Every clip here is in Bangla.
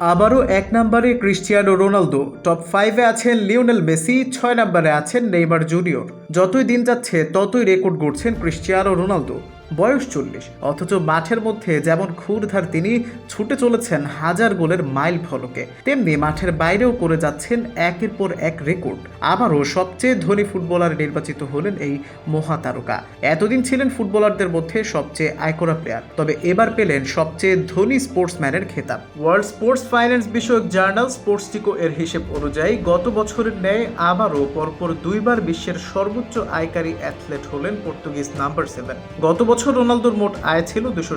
আবারও এক নম্বরে ক্রিস্টিয়ানো রোনালদো। টপ ফাইভে আছেন লিওনেল মেসি, ছয় নম্বরে আছেন নেইমার জুনিয়র। যতই দিন যাচ্ছে, ততই রেকর্ড গড়ছেন ক্রিস্টিয়ানো রোনালদো। বয়স চল্লিশ। অথচ মাঠের মধ্যে যেমন ক্ষুরধার তিনি, ছুটে চলেছেন হাজার গোলের মাইল ফলকে। তেমনি মাঠের বাইরেও করে যাচ্ছেন একের পর এক রেকর্ড। আবারও সবচেয়ে ধনী ফুটবলার নির্বাচিত হলেন এই মহাতারকা। এতদিন ছিলেন ফুটবলারদের মধ্যে সবচেয়ে আয়করা প্লেয়ার। তবে এবার পেলেন সবচেয়ে ধনী স্পোর্টসম্যানের খেতাব। ওয়ার্ল্ড স্পোর্টস ফাইন্যান্স বিষয়ক জার্নাল স্পোর্টসটিকো এর হিসেব অনুযায়ী গত বছরের ন্যায় আবারও পরপর দুইবার বিশ্বের সর্বোচ্চ আয়কারী অ্যাথলেট হলেন পর্তুগিজ নাম্বার সেভেন। গত বছর রোনালদোর মোট আয় ছিল দুশো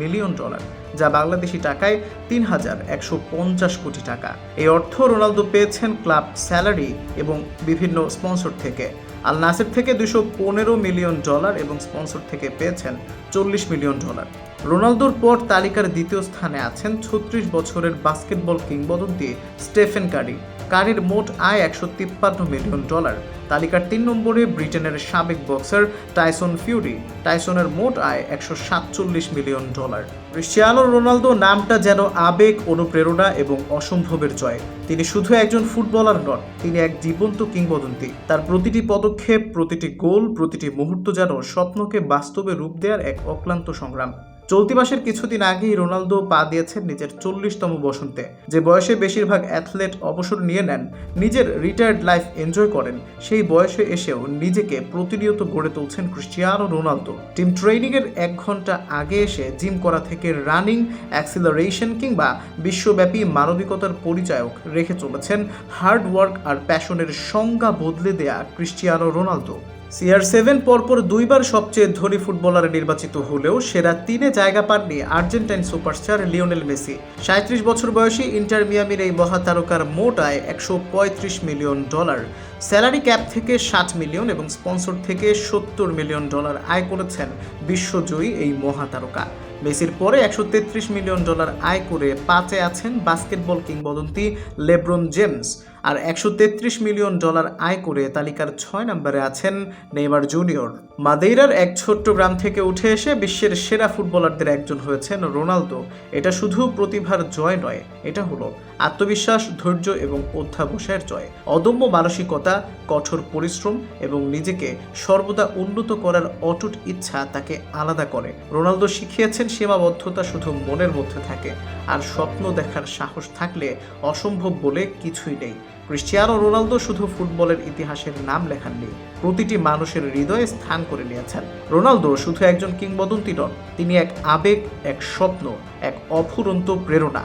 মিলিয়ন ডলার, যা বাংলাদেশি টাকায় তিন হাজার একশো পঞ্চাশ কোটি টাকা। এই অর্থ রোনালদো পেয়েছেন ক্লাব স্যালারি এবং বিভিন্ন স্পন্সর থেকে। আল নাসের থেকে দুশো পনেরো মিলিয়ন ডলার এবং স্পন্সর থেকে পেয়েছেন চল্লিশ মিলিয়ন ডলার। রোনালদোর পর তালিকার দ্বিতীয় স্থানে আছেন ছত্রিশ বছরের বাস্কেটবল কিংবদন্তি স্টেফেন কারি। কারির মোট আয় একশো তিপ্পান্ন মিলিয়ন ডলার। তালিকার তিন নম্বরে ব্রিটেনের সাবেক বক্সার টাইসন ফিউরি। টাইসনের মোট আয় একশো সাতচল্লিশ মিলিয়ন ডলার। ক্রিশ্চিয়ানো রোনালদো নামটা যেন আবেগ, অনুপ্রেরণা এবং অসম্ভবের জয়। তিনি শুধু একজন ফুটবলার নন, তিনি এক জীবন্ত কিংবদন্তি। তার প্রতিটি পদক্ষেপ, প্রতিটি গোল, প্রতিটি মুহূর্ত যেন স্বপ্নকে বাস্তবে রূপ দেওয়ার এক অক্লান্ত সংগ্রাম। চলতি মাসের কিছুদিন আগেই রোনালদো পা দিয়েছেন নিজের চল্লিশতম বসন্তে। যে বয়সে বেশিরভাগ অ্যাথলেট অবসর নিয়ে নেন, নিজের রিটায়ার্ড লাইফ এনজয় করেন, সেই বয়সে এসেও নিজেকে প্রতিনিয়ত গড়ে তুলছেন ক্রিস্টিয়ানো রোনালদো। টিম ট্রেনিংয়ের এক ঘণ্টা আগে এসে জিম করা থেকে রানিং অ্যাক্সিলারেশন কিংবা বিশ্বব্যাপী মানবিকতার পরিচায়ক রেখে চলেছেন হার্ড ওয়ার্ক আর প্যাশনের সংজ্ঞা বদলে দেয়া ক্রিস্টিয়ানো রোনালদো। সিআর সেভেন পরপর দুইবার সবচেয়ে ধনী ফুটবলার নির্বাচিত হলেও সেরা তিনে জায়গা পাননি আর্জেন্টাইন সুপারস্টার লিওনেল মেসি। সাঁত্রিশ বছর বয়সী ইন্টার মিয়ামির এই মহাতারকার মোট আয় একশো পঁয়ত্রিশ মিলিয়ন ডলার। স্যালারি ক্যাপ থেকে ষাট মিলিয়ন এবং স্পন্সর থেকে সত্তর মিলিয়ন ডলার আয় করেছেন বিশ্বজয়ী এই মহাতারকা। মেসির পরে একশো তেত্রিশ মিলিয়ন ডলার আয় করে পাঁচে আছেন বাস্কেটবল কিংবদন্তি লেব্রন জেমস। আর একশো তেত্রিশ মিলিয়ন ডলার আয় করে তালিকার ছয় নম্বরে আছেন নেইমার জুনিয়র। মাদেইরার এক ছোট্ট গ্রাম থেকে উঠে এসে বিশ্বের সেরা ফুটবলারদের একজন হয়েছেন রোনালদো। এটা শুধু প্রতিভার জয় নয়, এটা হলো আত্মবিশ্বাস, ধৈর্য এবং অধ্যাবসায়ের জয়। অদম্য মানসিকতা, কঠোর পরিশ্রম এবং নিজেকে সর্বদা উন্নত করার অটুট ইচ্ছা তাকে আলাদা করে। রোনালদো শিখিয়েছেন সীমাবদ্ধতা শুধু মনের মধ্যে থাকে, আর স্বপ্ন দেখার সাহস থাকলে অসম্ভব বলে কিছুই নেই। ক্রিস্টিয়ানো রোনালদো শুধু ফুটবলের ইতিহাসের নাম লেখাননি, প্রতিটি মানুষের হৃদয়ে স্থান করে নিয়েছেন। রোনালদো শুধু একজন কিংবদন্তি নন, তিনি এক আবেগ, এক স্বপ্ন, এক অফুরন্ত প্রেরণা।